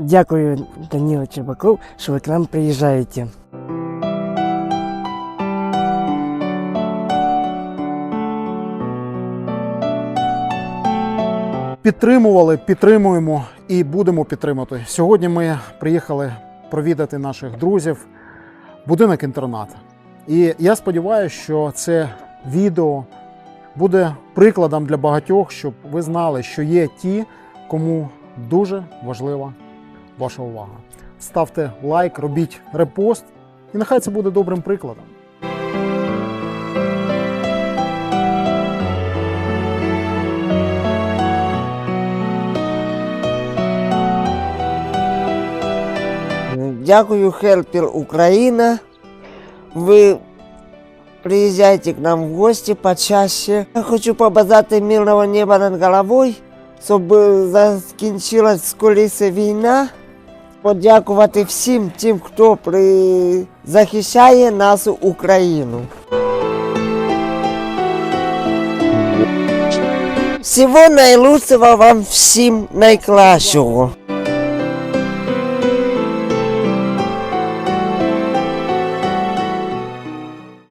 Дякую, Данила Чербаков, що ви к нам приїжджаєте. Підтримували, підтримуємо і будемо підтримувати. Сьогодні ми приїхали провідати наших друзів, будинок інтернат. І я сподіваюся, що це відео буде прикладом для багатьох, щоб ви знали, що є ті, кому дуже важлива ваша увага. Ставте лайк, робіть репост, і нехай це буде добрим прикладом. Дякую, Хелпер Украина. Вы приезжайте к нам в гости почаще. Я хочу побажати мирного неба над головою, щоб закінчилась скоріше війна. Подякувати всім тим, хто при... захищає нашу Україну. Всього найлучшого вам всім найкращого.